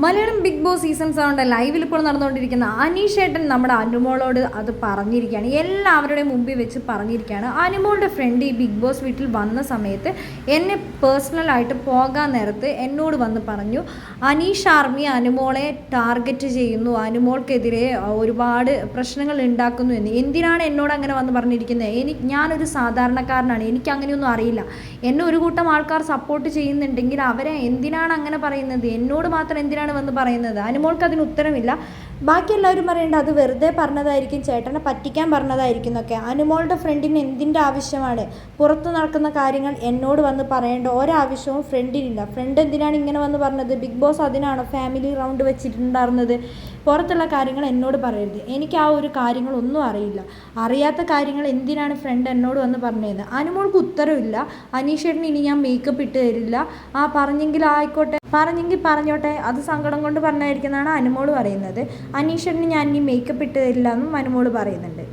Malayalam Bigg Boss season സെവന്റെ ലൈവിൽ ഇപ്പോൾ നടന്നുകൊണ്ടിരിക്കുന്ന അനീഷ് ഏട്ടൻ നമ്മുടെ അനുമോളോട് അത് പറഞ്ഞിരിക്കുകയാണ്. എല്ലാവരുടെയും മുമ്പിൽ വെച്ച് പറഞ്ഞിരിക്കുകയാണ്. അനുമോളുടെ ഫ്രണ്ട് ഈ ബിഗ് ബോസ് വീട്ടിൽ വന്ന സമയത്ത് എന്നെ പേഴ്സണലായിട്ട് പോകാൻ നേരത്ത് എന്നോട് വന്ന് പറഞ്ഞു അനീഷ് ആർമി അനുമോളെ ടാർഗറ്റ് ചെയ്യുന്നു. അനുമോൾക്കെതിരെ ഒരുപാട് പ്രശ്നങ്ങൾ ഉണ്ടാക്കുന്നു എന്ന്. എന്തിനാണ് എന്നോട് അങ്ങനെ വന്ന് പറഞ്ഞിരിക്കുന്നത്? എനിക്ക് ഞാനൊരു സാധാരണക്കാരനാണ്. എനിക്ക് അങ്ങനെയൊന്നും അറിയില്ല. എന്നെ ഒരു കൂട്ടം ആൾക്കാർ സപ്പോർട്ട് ചെയ്യുന്നുണ്ടെങ്കിൽ അവരെ എന്തിനാണ് അങ്ങനെ പറയുന്നത്? എന്നോട് മാത്രം എന്തിനാണ് വന്ന് പറയുന്നത്? അനുമോൾക്ക് അതിന് ഉത്തരമില്ല. ബാക്കി എല്ലാവരും പറയേണ്ട അത് വെറുതെ പറഞ്ഞതായിരിക്കും ചേട്ടനെ പറ്റിക്കാൻ പറഞ്ഞതായിരിക്കും എന്നൊക്കെ. അനുമോളുടെ ഫ്രണ്ടിന് എന്തിന്റെ ആവശ്യമാണ്? പുറത്ത് നടക്കുന്ന കാര്യങ്ങൾ എന്നോട് വന്ന് പറയേണ്ട ഒരാവശ്യവും ഫ്രണ്ടിനില്ല ഫ്രണ്ട് എന്തിനാണ് ഇങ്ങനെ വന്ന് പറഞ്ഞത്? ബിഗ് ബോസ് അതിനാണോ ഫാമിലി റൗണ്ട് വെച്ചിട്ടുണ്ടായിരുന്നത്? പുറത്തുള്ള കാര്യങ്ങൾ എന്നോട് പറയരുത്. എനിക്ക് ആ ഒരു കാര്യങ്ങളൊന്നും അറിയില്ല. അറിയാത്ത കാര്യങ്ങൾ എന്തിനാണ് ഫ്രണ്ട് എന്നോട് വന്ന് പറഞ്ഞത്? അനുമോൾക്ക് ഉത്തരവില്ല അനീഷേട്ടന് ഇനി ഞാൻ മേക്കപ്പ് ഇട്ട് തരില്ല. ആ പറഞ്ഞെങ്കിൽ ആയിക്കോട്ടെ. പറഞ്ഞെങ്കിൽ പറഞ്ഞോട്ടെ അത് സങ്കടം കൊണ്ട് പറഞ്ഞായിരിക്കുന്നതാണ് അനുമോൾ പറയുന്നത്. അനീഷേട്ടന് ഞാൻ ഇനി മേക്കപ്പ് ഇട്ട് തരില്ല എന്നും അനുമോൾ പറയുന്നുണ്ട്.